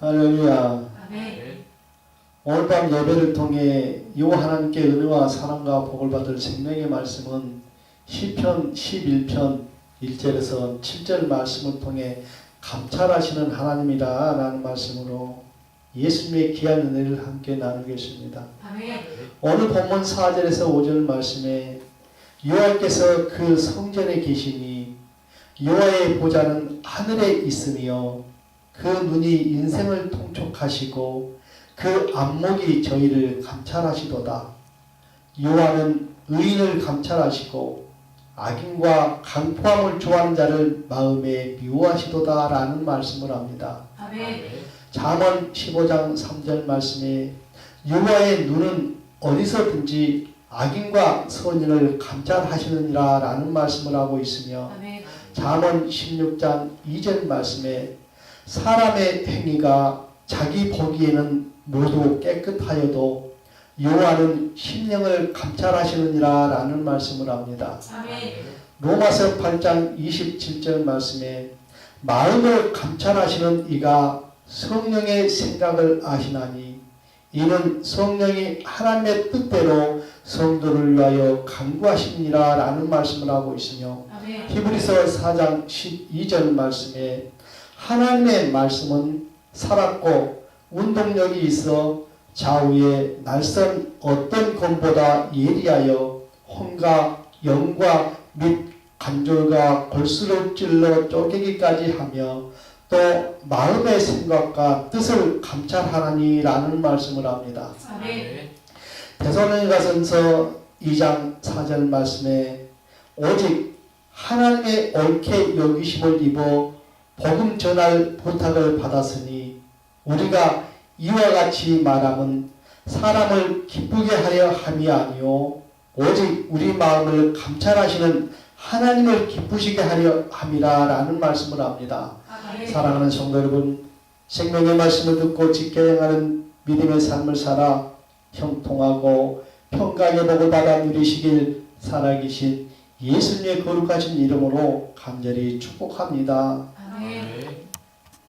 할렐루야. 아멘. 오늘 밤 예배를 통해 요 하나님께 은혜와 사랑과 복을 받을 생명의 말씀은 시편 11편 1절에서 7절 말씀을 통해 감찰하시는 하나님이다 라는 말씀으로 예수님의 귀한 은혜를 함께 나누겠습니다. 아멘. 오늘 본문 4절에서 5절 말씀에 여호와께서 그 성전에 계시니 여호와의 보좌는 하늘에 있으며 그 눈이 인생을 통촉하시고 그 안목이 저희를 감찰하시도다. 여호와는 의인을 감찰하시고 악인과 강포함을 좋아하는 자를 마음에 미워하시도다라는 말씀을 합니다. 아멘. 잠언 15장 3절 말씀에 여호와의 눈은 어디서든지 악인과 선인을 감찰하시느니라 라는 말씀을 하고 있으며. 잠언 16장 2절 말씀에 사람의 행위가 자기 보기에는 모두 깨끗하여도 여호와는 심령을 감찰하시느니라 라는 말씀을 합니다. 로마서 8장 27절 말씀에 마음을 감찰하시는 이가 성령의 생각을 아시나니 이는 성령이 하나님의 뜻대로 성도를 위하여 강구하십니다 라는 말씀을 하고 있으며. 히브리서 4장 12절 말씀에 하나님의 말씀은 살았고 운동력이 있어 좌우에 날선 어떤 검보다 예리하여 혼과 영과 및 관절과 골수를 찔러 쪼개기까지 하며 또 마음의 생각과 뜻을 감찰하나니라는 말씀을 합니다. 데살로니가전서 2장 4절 말씀에 오직 하나님의 옳게 여기심을 입어 복음 전할 부탁을 받았으니 우리가 이와 같이 말함은 사람을 기쁘게 하려 함이 아니요 오직 우리 마음을 감찰하시는 하나님을 기쁘시게 하려 함이라라는 말씀을 합니다. 아멘. 사랑하는 성도 여러분, 생명의 말씀을 듣고 지켜 행하는 믿음의 삶을 살아 형통하고 평강의 복을 받아 누리시길 살아계신 예수님의 거룩하신 이름으로 간절히 축복합니다.